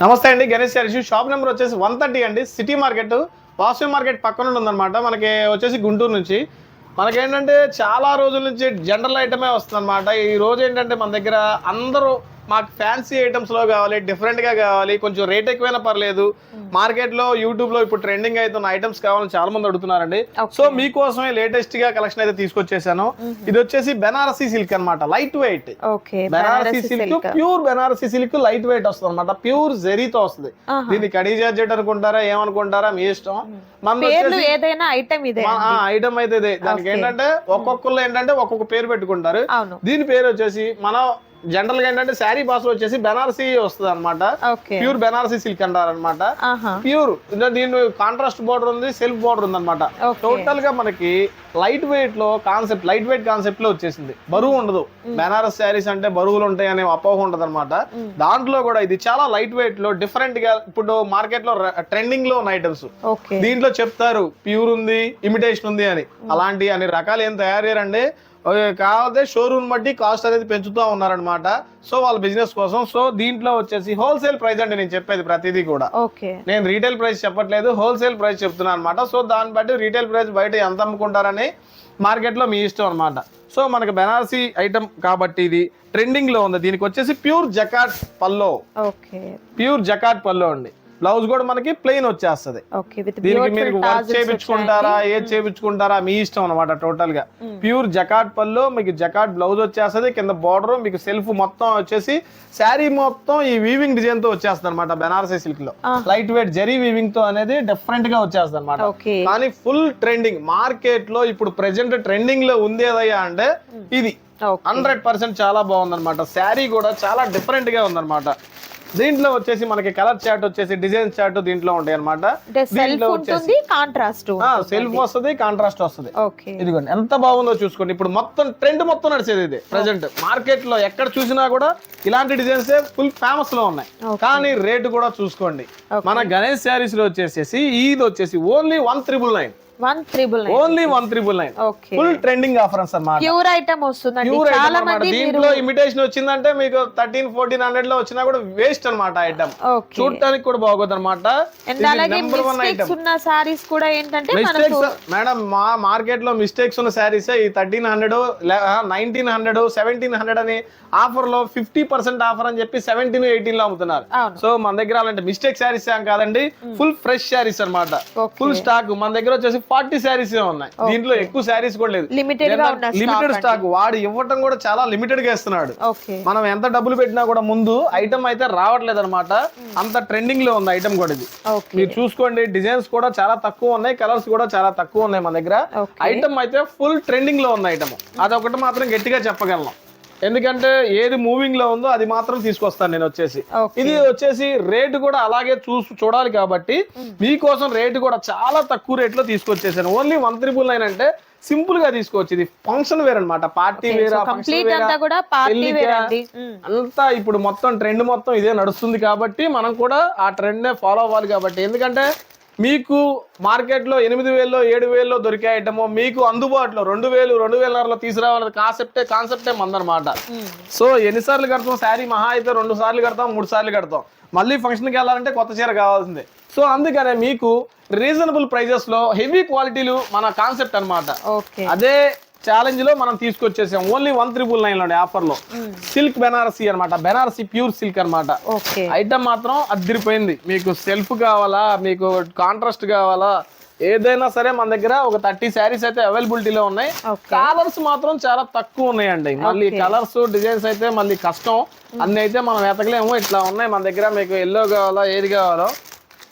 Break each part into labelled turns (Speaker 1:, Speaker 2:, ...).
Speaker 1: నమస్తే అండి గణేష్ గారి. షాప్ నెంబర్ వచ్చేసి వన్ థర్టీ అండి. సిటీ మార్కెట్ వాసవి మార్కెట్ పక్కన ఉందన్నమాట. మనకి వచ్చేసి గుంటూరు నుంచి. మనకేంటంటే చాలా రోజుల నుంచి జనరల్ ఐటమే వస్తుందన్నమాట. ఈ రోజు ఏంటంటే మన దగ్గర అందరూ మాకు ఫ్యాన్సీ ఐటమ్స్లో కావాలి డిఫరెంట్గా కావాలి కొంచెం రేట్ ఎక్కువైనా పర్లేదు. మార్కెట్లో యూట్యూబ్లో ఇప్పుడు ట్రెండింగ్ అవుతున్న ఐటమ్స్ కావాలని చాలా మంది అడుగుతున్నారండి. సో మీకోసమే లేటెస్ట్గా కలెక్షన్ అయితే తీసుకొచ్చేసాను. ఇది వచ్చేసి బెనారసీ సిల్క్ అన్నమాట light weight Banarasi silk pure Banarasi silk light weight వస్తుంది అనమాట ప్యూర్ జెరీతో వస్తుంది. దీన్ని కడీ జార్జెట్ అనుకుంటారా ఏమనుకుంటారా మీ ఇష్టం. మన
Speaker 2: పేర్లు ఏదైనా ఐటమ్ ఇదే
Speaker 1: ఐటమ్ అయితే ఇదే. దానికి. ఏంటంటే ఒక్కొక్కరు ఏంటంటే ఒక్కొక్క పేరు పెట్టుకుంటారు. దీని పేరు వచ్చేసి మనం జనరల్గా ఏంటంటే శారీ భాషలో వచ్చేసి బెనారసీ వస్తుంది అనమాట ప్యూర్ బెనారసీ సిల్క్ అంటారు అనమాట
Speaker 2: ఆహా.
Speaker 1: ప్యూర్ దీని కాంట్రాస్ట్ బోర్డర్ ఉంది సెల్ఫ్ బోర్డర్ ఉంది అనమాట. టోటల్గా మనకి లైట్ వెయిట్లో కాన్సెప్ట్ లైట్ వెయిట్ కాన్సెప్ట్లో వచ్చేసింది. బరువు ఉండదు. బెనారస్ శారీస్ అంటే బరువులు ఉంటాయి అనే అపోహ ఉంటది అనమాట దాంట్లో కూడా ఇది చాలా లైట్ వెయిట్లో డిఫరెంట్గా ఇప్పుడు మార్కెట్లో ట్రెండింగ్లో ఉన్న ఐటమ్స్ దీంట్లో చెప్తారు ప్యూర్ ఉంది ఇమిటేషన్ ఉంది అని. అలాంటి అన్ని రకాలు ఏం తయారు చేయరండి. కాకపోతే షోరూమ్ బట్టి కాస్ట్ అనేది పెంచుతూ ఉన్నారనమాట సో వాళ్ళ బిజినెస్ కోసం. సో దీంట్లో వచ్చేసి హోల్సేల్ ప్రైస్ అండి నేను చెప్పేది ప్రతిదీ కూడా.
Speaker 2: ఓకే.
Speaker 1: నేను రీటైల్ ప్రైస్ చెప్పట్లేదు హోల్సేల్ ప్రైస్ చెప్తున్నాను అనమాట సో దాన్ని బట్టి రీటైల్ ప్రైస్ బయట ఎంత అమ్ముకుంటారని మార్కెట్లో మీ ఇష్టం అనమాట సో మనకి బెనారసీ ఐటమ్ కాబట్టి ఇది ట్రెండింగ్లో ఉంది. దీనికి వచ్చేసి ప్యూర్ జకాట్ పల్లో. ప్యూర్ జకాట్ పల్లో అండి. బ్లౌజ్ కూడా మనకి ప్లెయిన్ వచ్చేస్తుంది. దీనికి మీరు వర్క్ చేపించుకుంటారా ఏది చేపించుకుంటారా మీ ఇష్టం అనమాట టోటల్గా. ప్యూర్ జకాట్ పళ్ళు మీకు జకాట్ బ్లౌజ్ వచ్చేస్తది కింద బార్డర్ మీకు సెల్ఫ్ మొత్తం వచ్చేసి శారీ మొత్తం ఈ వీవింగ్ డిజైన్తో వచ్చేస్తుంది అనమాట బెనారసీ
Speaker 2: సిల్క్లో.
Speaker 1: లైట్ వెయిట్ జరీ వీవింగ్తో అనేది డిఫరెంట్గా వచ్చేస్తుంది అనమాట కానీ ఫుల్ ట్రెండింగ్ మార్కెట్లో ఇప్పుడు ప్రెసెంట్ ట్రెండింగ్లో ఉంది ఏదయ్యా అంటే ఇది.
Speaker 2: ఓకే
Speaker 1: హండ్రెడ్ పర్సెంట్ చాలా బాగుందన్నమాట. శారీ కూడా చాలా డిఫరెంట్గా ఉందన్నమాట. దీంట్లో వచ్చేసి మనకి కలర్ చార్ట్ వచ్చేసి డిజైన్ చార్ట్ దీంట్లో ఉంటాయి అనమాట
Speaker 2: ఉంటుంది కాంట్రాస్ట్
Speaker 1: సెల్ఫ్ వస్తుంది కాంట్రాస్ట్ వస్తుంది. ఇదిగోండి ఎంత బాగుందో చూసుకోండి. ఇప్పుడు మొత్తం ట్రెండ్ మొత్తం నడిచేది ఇది ప్రెసెంట్ మార్కెట్లో ఎక్కడ చూసినా కూడా ఇలాంటి డిజైన్స్ ఫుల్ ఫేమస్లో ఉన్నాయి. కానీ రేటు కూడా చూసుకోండి. మన గణేష్ శారీస్లో వచ్చేసేసి ఇది వచ్చేసి only one triple nine
Speaker 2: one triple
Speaker 1: only one triple nine full trending offers అన్నమాట.
Speaker 2: ప్యూర్ ఐటమ్ వస్తుందండి.
Speaker 1: ప్యూర్ ఐటమ్ దీంట్లో ఇమిటేషన్ వచ్చిందంటే మీకు థర్టీన్ ఫోర్టీన్ హండ్రెడ్లో వచ్చినా కూడా వేస్ట్ అన్నమాట ఐటమ్ చూడటానికి కూడా బాగోదు అనమాట
Speaker 2: ఉన్న సారీస్ కూడా ఏంటంటే
Speaker 1: మేడం మా మార్కెట్లో మిస్టేక్స్ ఉన్న శారీస్ ఈ thirteen hundred nineteen hundred seventeen hundred అని ఆఫర్లో ఫిఫ్టీ పర్సెంట్ ఆఫర్ అని చెప్పి సెవెంటీన్ ఎయిటీన్లో అమ్ముతున్నారు. సో మన దగ్గర అలాంటి మిస్టేక్ శారీస్ ఏం కాదండి. ఫుల్ ఫ్రెష్ శారీస్ అన్నమాట.
Speaker 2: Okay.
Speaker 1: ఫుల్ స్టాక్ మన దగ్గర వచ్చేసి ఫార్టీ శారీస్ ఉన్నాయి. దీంట్లో ఎక్కువ శారీస్ కూడా లేదు.
Speaker 2: లిమిటెడ్
Speaker 1: స్టాక్ వాడు ఇవ్వటం కూడా చాలా లిమిటెడ్గా ఇస్తున్నాడు. మనం ఎంత డబ్బులు పెట్టినా కూడా ముందు ఐటమ్ అయితే రావట్లేదు అనమాట అంత ట్రెండింగ్లో ఉంది ఐటమ్ కూడా ఇది. మీరు చూసుకోండి డిజైన్స్ కూడా చాలా తక్కువ ఉన్నాయి కలర్స్ కూడా చాలా తక్కువ ఉన్నాయి మన దగ్గర. ఐటమ్ అయితే ఫుల్ ట్రెండింగ్లో ఉంది ఐటమ్ అదొకటి మాత్రం గట్టిగా చెప్పగలను. ఎందుకంటే ఏది మూవింగ్లో ఉందో అది మాత్రం తీసుకొస్తాను నేను వచ్చేసి. ఇది వచ్చేసి రేటు కూడా అలాగే చూసి చూడాలి కాబట్టి మీకోసం రేటు కూడా చాలా తక్కువ రేట్లో తీసుకొచ్చేసాను. ఓన్లీ వన్ త్రిబుల్ నైన్ అంటే సింపుల్గా తీసుకోవచ్చు. ఇది ఫంక్షన్ వేర్ అన్నమాట. Party wear.
Speaker 2: అంతా
Speaker 1: ఇప్పుడు మొత్తం ట్రెండ్ మొత్తం ఇదే నడుస్తుంది కాబట్టి మనం కూడా ఆ ట్రెండ్ నే ఫాలో అవ్వాలి కాబట్టి. ఎందుకంటే మీకు మార్కెట్లో ఎనిమిది వేల్లో ఏడు వేల్లో దొరికే ఐటమ్ మీకు అందుబాటులో రెండు వేలు రెండు వేలన్నరలో తీసుకురావాలనే కాన్సెప్టే కాన్సెప్టే మందనమాట. సో ఎన్నిసార్లు కడతాం? శారీ మహా అయితే రెండు సార్లు కడతాం మూడు సార్లు కడతాం. మళ్ళీ ఫంక్షన్కి వెళ్ళాలంటే కొత్త చీర కావాల్సిందే. సో అందుకనే మీకు రీజనబుల్ ప్రైజెస్లో హెవీ క్వాలిటీలు మన కాన్సెప్ట్ అన్నమాట.
Speaker 2: ఓకే.
Speaker 1: అదే ఛాలెంజ్లో మనం తీసుకొచ్చేసాం. ఓన్లీ వన్ త్రిబుల్ నైన్లోనే ఆఫర్లో. సిల్క్ బెనారసీ అన్నమాట. బెనారసీ ప్యూర్ సిల్క్ అన్నమాట.
Speaker 2: ఓకే
Speaker 1: ఐటమ్ మాత్రం అదిరిపోయింది మీకు సెల్ఫ్ కావాలా మీకు కాంట్రాస్ట్ కావాలా ఏదైనా సరే మన దగ్గర ఒక థర్టీ శారీస్ అయితే అవైలబిలిటీలో ఉన్నాయి. కలర్స్ మాత్రం చాలా తక్కువ ఉన్నాయండి. మళ్ళీ కలర్స్ డిజైన్స్ అయితే మళ్ళీ కష్టం. అన్ని అయితే మనం వెతకలేము. ఇట్లా ఉన్నాయి మన దగ్గర. మీకు ఎల్లో కావాలా ఏది కావాలో.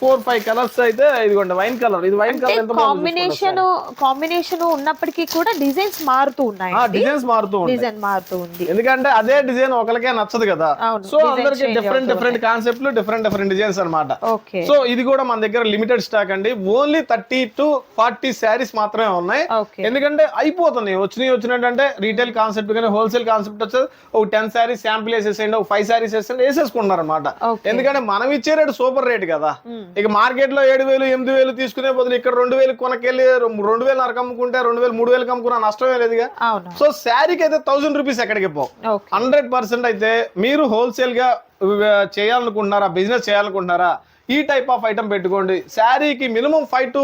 Speaker 1: ఫోర్ ఫైవ్ కలర్స్ అయితే ఇదిగోండి వైన్ కలర్. ఇది వైన్ కలర్
Speaker 2: కాంబినేషన్ కాంబినేషన్ ఉన్నప్పటికీ కూడా డిజైన్స్ మారుతూ ఉన్నాయి
Speaker 1: డిజైన్స్ మారుతూ ఉంటాయి.
Speaker 2: డిజైన్ మారుతూ ఉంది.
Speaker 1: ఎందుకంటే అదే డిజైన్ ఒకరికే నచ్చదు కదా. సో అందరికి డిఫరెంట్ డిఫరెంట్ కాన్సెప్ట్లు డిఫరెంట్ డిఫరెంట్ డిజైన్స్ అన్నమాట.
Speaker 2: ఓకే.
Speaker 1: సో ఇది కూడా మన దగ్గర లిమిటెడ్ స్టాక్ అండి. Only thirty to forty saris మాత్రమే ఉన్నాయి. ఎందుకంటే అయిపోతుంది. వచ్చినాయి వచ్చినట్టు రీటైల్ కాన్సెప్ట్ కానీ హోల్సేల్ కాన్సెప్ట్ వచ్చేది. ఒక టెన్ శారీస్ శాంపిల్ వేసేసేయండి ఒక ఫైవ్ శారీస్ వేసేయండి వేసేసుకుంటున్నారు అనమాట. ఎందుకంటే మనం ఇచ్చే రేటు సూపర్ రేట్ కదా. ఇక మార్కెట్లో ఏడు వేలు ఎనిమిది వేలు తీసుకునే బదులు ఇక్కడ రెండు వేలు కొనకెళ్ళి రెండు వేలు నరకు అమ్ముకుంటే రెండు వేలు మూడు వేలు అమ్ముకున్నా నష్టమే లేదుగా సో శారీకి అయితే థౌసండ్ రూపీస్ ఎక్కడికి పో హండ్రెడ్ పర్సెంట్ అయితే మీరు హోల్సేల్గా చేయాలనుకుంటున్నారా బిజినెస్ చేయాలనుకుంటున్నారా ఈ టైప్ ఆఫ్ ఐటమ్ పెట్టుకోండి. శారీకి minimum five to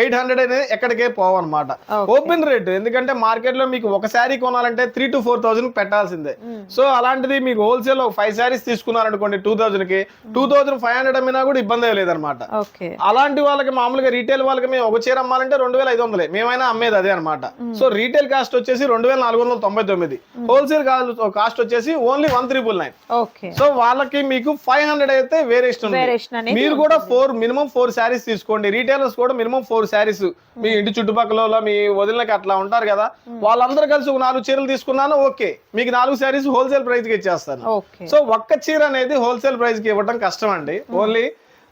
Speaker 1: eight hundred అనేది ఎక్కడికే పోవన్నమాట. ఓపెన్ రేట్ ఎందుకంటే మార్కెట్లో మీకు ఒక శారీ కొనాలంటే త్రీ టు ఫోర్ థౌసండ్ పెట్టాల్సిందే. సో అలాంటిది మీకు హోల్సేల్ ఒక ఫైవ్ శారీస్ తీసుకున్నారనుకోండి టూ థౌసండ్కి టూ థౌసండ్ ఫైవ్ హండ్రెడ్ అమ్మినా కూడా ఇబ్బంది లేదనమాట అలాంటి వాళ్ళకి మామూలుగా రీటైల్ వాళ్ళకి మేము ఒక చీర అమ్మాలంటే రెండు వేల ఐదు వందలే. మేమైనా అమ్మేది అదే అనమాట సో రీటైల్ కాస్ట్ వచ్చేసి రెండు వేల నాలుగు వందల తొంభై తొమ్మిది. హోల్సేల్ కాస్ట్ వచ్చేసి only one triple nine so వాళ్ళకి మీకు ఫైవ్ హండ్రెడ్ అయితే వేరియేషన్
Speaker 2: వేరియేషన్ అనేది
Speaker 1: మీరు కూడా ఫోర్ మినిమం ఫోర్ శారీస్ తీసుకోండి. రీటైలర్స్ కూడా మినిమం ఫోర్ శారీస్ మీ ఇంటి చుట్టుపక్కల మీ వదిలినకి అట్లా ఉంటారు కదా వాళ్ళందరూ కలిసి ఒక నాలుగు చీరలు తీసుకున్నాను ఓకే. మీకు నాలుగు శారీస్ హోల్సేల్ ప్రైస్కి ఇచ్చేస్తాను సో ఒక్క చీర అనేది హోల్సేల్ ప్రైస్కి ఇవ్వడం కష్టం అండి. ఓన్లీ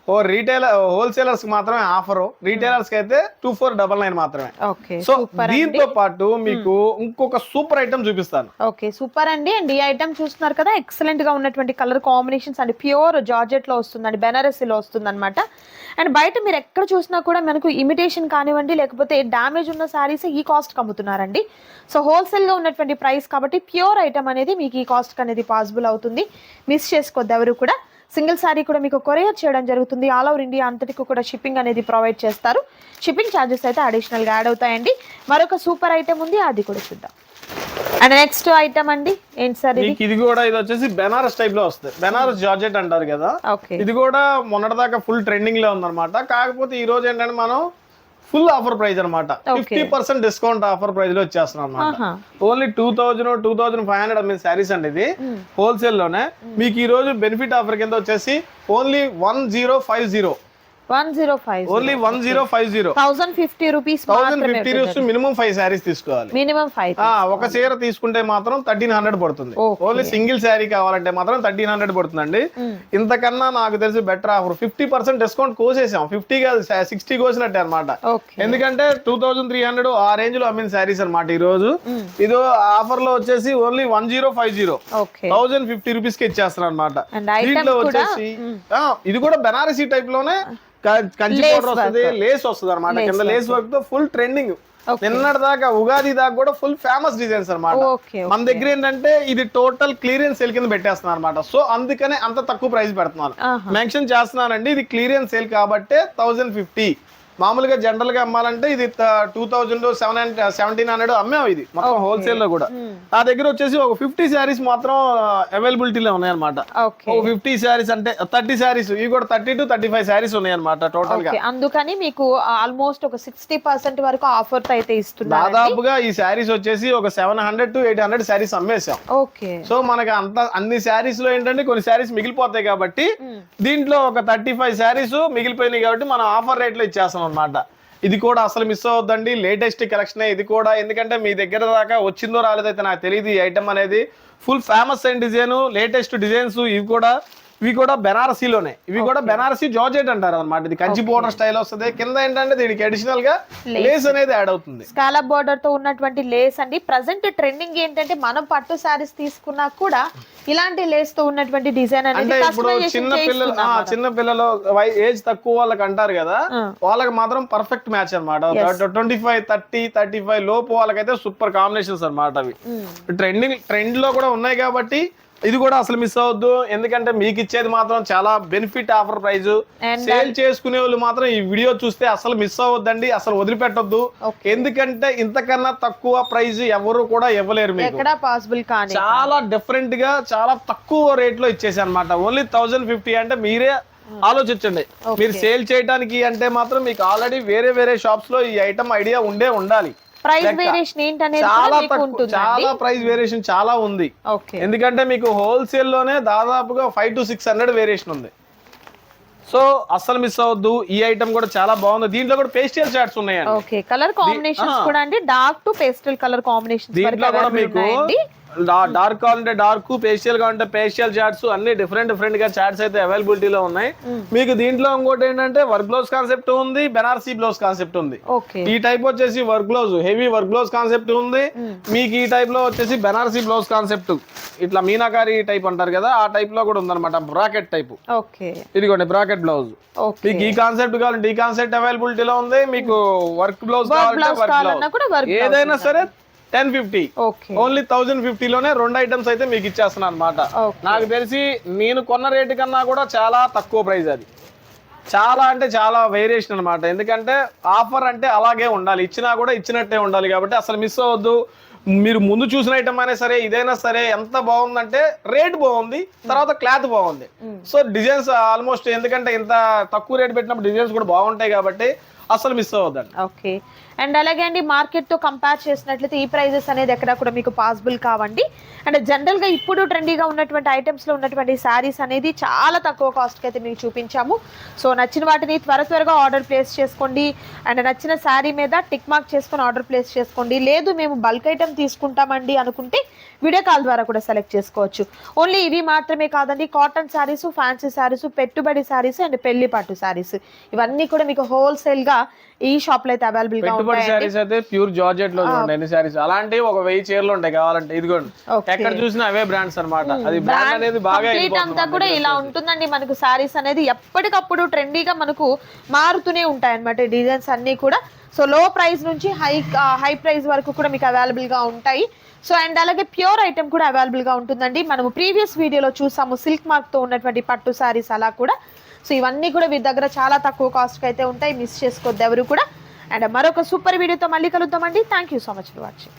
Speaker 1: ఓ రీటైల్ హోల్సేలర్స్ మాత్రమే ఆఫర్. రీటైలర్స్కి అయితే టూ ఫోర్ డబల్ నైన్ మాత్రమే.
Speaker 2: ఓకే
Speaker 1: సో దీంతో పాటు మీకు ఇంకొక సూపర్ ఐటమ్ చూపిస్తాను.
Speaker 2: ఓకే సూపర్ అండి. అండ్ ఈ ఐటమ్ చూస్తున్నారు కదా ఎక్సలెంట్గా ఉన్నటువంటి కలర్ కాంబినేషన్స్ అండ్. ప్యూర్ జార్జెట్లో వస్తుందండి బెనారసీలో వస్తుంది అనమాట అండ్ బయట మీరు ఎక్కడ చూసినా కూడా మనకు ఇమిటేషన్ కానివ్వండి లేకపోతే డ్యామేజ్ ఉన్న శారీస్ ఈ కాస్ట్ అమ్ముతున్నారండి. సో హోల్సేల్గా ఉన్నటువంటి ప్రైస్ కాబట్టి ప్యూర్ ఐటమ్ అనేది మీకు ఈ కాస్ట్ అనేది పాసిబుల్ అవుతుంది. మిస్ చేసుకోవద్దు ఎవరు కూడా. సింగిల్ శారీ కూడా మీకు కొరియర్ చేయడం జరుగుతుంది. ఆల్ ఓవర్ ఇండియా అంతటికి కూడా షిప్పింగ్ అనేది ప్రొవైడ్ చేస్తారు. షిప్పింగ్ ఛార్జెస్ అయితే అడిషనల్గా యాడ్ అవుతాయండి. మరొక సూపర్ ఐటమ్ ఉంది అది కూడా చూద్దాం. అండ్ నెక్స్ట్ ఐటమ్ అండి ఏంటి సార్ ఇది?
Speaker 1: మీకు ఇది కూడా ఇది వచ్చేసి బెనారస్ టైప్లో వస్తుంది బెనారస్ జార్జెట్ అంటారు కదా.
Speaker 2: ఓకే
Speaker 1: ఇది కూడా మొన్నటిదాకా ఫుల్ ట్రెండింగ్లో ఉందన్నమాట. కాకపోతే ఈ రోజు ఏంటంటే మనం ఫుల్ ఆఫర్ ప్రైస్ అనమాట ఫిఫ్టీ పర్సెంట్ డిస్కౌంట్ ఆఫర్ ప్రైస్లో వచ్చేస్తున్నాం అనమాట only two thousand two thousand five hundred అమ్మే శారీస్ అండి ఇది. హోల్సేల్లోనే మీకు ఈ రోజు బెనిఫిట్ ఆఫర్ కింద వచ్చేసి only one zero five zero.
Speaker 2: One zero five
Speaker 1: only one zero five zero
Speaker 2: thousand fifty rupees
Speaker 1: thousand fifty rupees minimum five saris తీసుకోవాలి.
Speaker 2: Minimum five
Speaker 1: ఆ, ఒక చీర తీసుకుంటే మాత్రం థర్టీన్ హండ్రెడ్ పడుతుంది. ఓన్లీ సింగిల్ శారీ కావాలంటే మాత్రం థర్టీన్ హండ్రెడ్ పడుతుందండి. ఇంతకన్నా నాకు తెలిసి better offer fifty percent discount కోసేసాం. Fifty కాదు సిక్స్టీ కోసినట్టే అనమాట ఎందుకంటే టూ థౌసండ్ త్రీ హండ్రెడ్ ఆ రేంజ్లో అమ్మిన శారీస్ అనమాట ఈ రోజు ఇది ఆఫర్లో వచ్చేసి only one zero five zero thousand fifty రూపీస్కి ఇచ్చేస్తారు అనమాట దీంట్లో వచ్చేసి ఇది కూడా బెనారసీ టైప్లోనే క- కంచి పౌడర్ వస్తుంది లేస్ వస్తుంది అనమాట కింద లేస్ వర్క్తో ఫుల్ ట్రెండింగ్. నిన్నటి దాకా ఉగాది దాకా కూడా ఫుల్ ఫేమస్ డిజైన్స్ అనమాట మన దగ్గర ఏంటంటే ఇది టోటల్ క్లియరెన్స్ సేల్ కింద పెట్టేస్తున్నారు అనమాట సో అందుకనే అంత తక్కువ ప్రైస్ పెడుతున్నారు.
Speaker 2: ఆహా.
Speaker 1: మెన్షన్ చేస్తున్నానండి ఇది క్లియరెన్స్ సేల్ కాబట్టే థౌజండ్ ఫిఫ్టీ మామూలుగా జనరల్గా అమ్మాలంటే ఇది two thousand seven hundred seventeen hundred అమ్మాం ఇది మొత్తం హోల్సేల్లో కూడా. నా దగ్గర వచ్చేసి ఒక ఫిఫ్టీ శారీస్ మాత్రం అవైలబిలిటీలో ఉన్నాయన్నమాట. ఒక ఫిఫ్టీ శారీస్ అంటే థర్టీ శారీస్ ఇవి కూడా thirty to thirty five saris ఉన్నాయన్నమాట
Speaker 2: టోటల్గా. అందుకని మీకు ఆల్మోస్ట్ ఒక సిక్స్టీ పర్సెంట్ వరకు ఆఫర్ అయితే ఇస్తున్నారు
Speaker 1: దాదాపుగా ఈ శారీస్ వచ్చేసి ఒక seven hundred to eight hundred saris అమ్మేసాం
Speaker 2: okay.
Speaker 1: So మనకి అంత అన్ని శారీస్లో ఏంటంటే కొన్ని శారీస్ మిగిలిపోతాయి కాబట్టి దీంట్లో ఒక థర్టీ ఫైవ్ శారీస్ మిగిలిపోయినాయి కాబట్టి మనం ఆఫర్ రేట్లో ఇచ్చేస్తాం అనమాట ఇది కూడా అసలు మిస్ అవ్వద్దండి లేటెస్ట్ కలెక్షన్ ఇది కూడా. ఎందుకంటే మీ దగ్గర దాకా వచ్చిందో రాలేదైతే నాకు తెలియదు ఈ ఐటమ్ అనేది. ఫుల్ ఫేమస్ అయిన డిజైన్ లేటెస్ట్ డిజైన్స్ ఇవి కూడా ఇవి కూడా బెనారసీలోనే. ఇవి కూడా బెనారసీ జార్జెట్ అంటారు అనమాట ఇది కంచి బోర్డర్ స్టైల్ వస్తుంది. కింద ఏంటంటే దీనికి అడిషనల్గా లేస్. అనేది యాడ్ అవుతుంది.
Speaker 2: స్కాలప్ బార్డర్తో ఉన్నటువంటి లేస్ అండి. ప్రజెంట్ ట్రెండింగ్ ఏంటంటే మనం పట్టు శారీస్ తీసుకున్నా కూడా ఇలాంటి లేస్తో ఉన్నటువంటి డిజైన్
Speaker 1: అంటే
Speaker 2: అనేది
Speaker 1: ఇప్పుడు చిన్న పిల్లలు. చిన్న పిల్లలు ఏజ్ తక్కువ వాళ్ళకి అంటారు కదా. వాళ్ళకి మాత్రం పర్ఫెక్ట్ మ్యాచ్ అనమాట twenty five thirty thirty five లోపు వాళ్ళకైతే సూపర్ కాంబినేషన్స్ అన్నమాట అవి. ట్రెండింగ్ ట్రెండ్లో కూడా ఉన్నాయి కాబట్టి ఇది కూడా అసలు మిస్ అవ్వద్దు ఎందుకంటే మీకు ఇచ్చేది మాత్రం చాలా బెనిఫిట్ ఆఫర్ ప్రైస్ సేల్ చేసుకునే వాళ్ళు మాత్రం ఈ వీడియో చూస్తే అసలు మిస్ అవ్వద్దండి అసలు వదిలిపెట్టొద్దు. ఎందుకంటే ఇంతకన్నా తక్కువ ప్రైస్ ఎవరు కూడా ఇవ్వలేరు మీకు.
Speaker 2: పాసిబుల్ కానీ
Speaker 1: చాలా డిఫరెంట్గా చాలా తక్కువ రేట్లో ఇచ్చేసి అనమాట ఓన్లీ థౌజండ్ ఫిఫ్టీ అంటే మీరే ఆలోచించండి. మీరు సేల్ చేయడానికి అంటే మాత్రం మీకు ఆల్రెడీ వేరే వేరే షాప్స్లో ఈ ఐటమ్ ఐడియా ఉండే ఉండాలి.
Speaker 2: ప్రైస్ వేరియేషన్ ఏంటనేది
Speaker 1: చాలా తక్కువ చాలా ప్రైస్ వేరియేషన్ చాలా ఉంది. ఎందుకంటే మీకు హోల్సేల్లోనే దాదాపుగా five to six hundred variation ఉంది. సో అస్సలు మిస్ అవ్వద్దు. ఈ ఐటమ్ కూడా చాలా బాగుంది. దీంట్లో కూడా పేస్టల్ చార్ట్స్ ఉన్నాయండి.
Speaker 2: ఓకే. కలర్ కాంబినేషన్స్ కూడా అండి. Dark to pastel colour combinations
Speaker 1: దీంట్లో కూడా మీకు డార్క్ కావాలంటే డార్క్ పేషియల్ కావాలంటే పేషియల్ చార్ట్స్ అన్ని డిఫరెంట్ డిఫరెంట్గా చార్ట్స్ అయితే అవైలబిలిటీలో ఉన్నాయి. మీకు దీంట్లో ఇంకోటి ఏంటంటే వర్క్ బ్లౌజ్ కాన్సెప్ట్ ఉంది బెనారసీ బ్లౌజ్ కాన్సెప్ట్ ఉంది. ఈ టైప్ వచ్చేసి work blouse heavy work blouse concept ఉంది. మీకు ఈ టైప్లో వచ్చేసి బెనారసీ బ్లౌజ్ కాన్సెప్ట్. ఇట్లా మీనాకారి టైప్ అంటారు కదా ఆ టైప్లో కూడా ఉందన్నమాట బ్రాకెట్ టైప్. ఇదిగోండి బ్రాకెట్ బ్లౌజ్. మీకు ఈ కాన్సెప్ట్ కావాలంటే ఈ కాన్సెప్ట్ అవైలబిలిటీలో ఉంది మీకు వర్క్ బ్లౌజ్ కావాలంటే
Speaker 2: బ్లౌజ్
Speaker 1: వర్క్ ఏదైనా సరే ten fifty.
Speaker 2: Okay.
Speaker 1: Only thousand ఫిఫ్టీలోనే రెండు ఐటమ్స్ అయితే మీకు ఇచ్చేస్తున్నాను అనమాట. నాకు తెలిసి నేను కొన్న రేటు కన్నా కూడా చాలా తక్కువ ప్రైస్ అది. చాలా అంటే చాలా వేరియేషన్ అన్నమాట. ఎందుకంటే ఆఫర్ అంటే అలాగే ఉండాలి. ఇచ్చినా కూడా ఇచ్చినట్టే ఉండాలి కాబట్టి అసలు మిస్ అవ్వద్దు. మీరు ముందు చూసిన ఐటమ్ అయినా సరే ఇదైనా సరే ఎంత బాగుందంటే రేట్ బాగుంది తర్వాత క్లాత్ బాగుంది. సో డిజైన్స్ ఆల్మోస్ట్ ఎందుకంటే ఇంత తక్కువ రేట్ పెట్టినప్పుడు డిజైన్స్ కూడా బాగుంటాయి కాబట్టి అసలు మిస్ అవ్వద్దండి.
Speaker 2: ఓకే. అండ్ అలాగే అండి మార్కెట్తో కంపేర్ చేసినట్లయితే ఈ ప్రైజెస్ అనేది ఎక్కడ కూడా మీకు పాసిబుల్ కావండి. అండ్ జనరల్గా ఇప్పుడు ట్రెండీగా ఉన్నటువంటి ఐటమ్స్లో ఉన్నటువంటి శారీస్ అనేది చాలా తక్కువ కాస్ట్కి అయితే మీకు చూపించాము. సో నచ్చిన వాటిని త్వర త్వరగా ఆర్డర్ ప్లేస్ చేసుకోండి. అండ్ నచ్చిన శారీ మీద టిక్ మార్క్ చేసుకొని ఆర్డర్ ప్లేస్ చేసుకోండి. లేదు మేము బల్క్ ఐటమ్ తీసుకుంటామండి అనుకుంటే వీడియో కాల్ ద్వారా కూడా సెలెక్ట్ చేసుకోవచ్చు. ఓన్లీ ఇవి మాత్రమే కాదండి కాటన్ శారీస్ ఫ్యాన్సీ శారీస్ పెట్టుబడి శారీస్ అండ్ పెళ్ళి పట్టు శారీస్ ఇవన్నీ కూడా మీకు హోల్సేల్గా ఈ షాప్లో అయితే అవైలబుల్గా
Speaker 1: పెట్టుబడి శారీస్ అయితే ప్యూర్ జార్జెట్లో చూడండి ఎన్ని శారీస్? అలాంటివి ఒక వెయ్యి చీరలు ఉంటాయి కావాలంటే. ఇదిగోండి. ఎక్కడ చూసినా అవే బ్రాండ్స్ అన్నమాట. అది బ్రాండ్ అనేది బాగా
Speaker 2: అంతా కూడా ఇలా ఉంటుందండి మనకు శారీస్ అనేది. ఎప్పటికప్పుడు ట్రెండీగా మనకు మారుతూనే ఉంటాయి అన్నమాట డిజైన్స్ అన్ని కూడా. సో లో ప్రైస్ నుంచి హై హై ప్రైస్ వరకు కూడా మీకు అవైలబుల్గా ఉంటాయి. సో అండ్ అలాగే ప్యూర్ ఐటమ్ కూడా అవైలబుల్గా ఉంటుందండి. మనము ప్రీవియస్ వీడియోలో చూసాము సిల్క్ మార్క్తో ఉన్నటువంటి పట్టు శారీస్ అలా కూడా. సో ఇవన్నీ కూడా మీ దగ్గర చాలా తక్కువ కాస్ట్కి అయితే ఉంటాయి. మిస్ చేసుకోవద్దు ఎవరు కూడా. అండ్ మరొక సూపర్ వీడియోతో మళ్ళీ కలుద్దామండి. Thank you so much for watching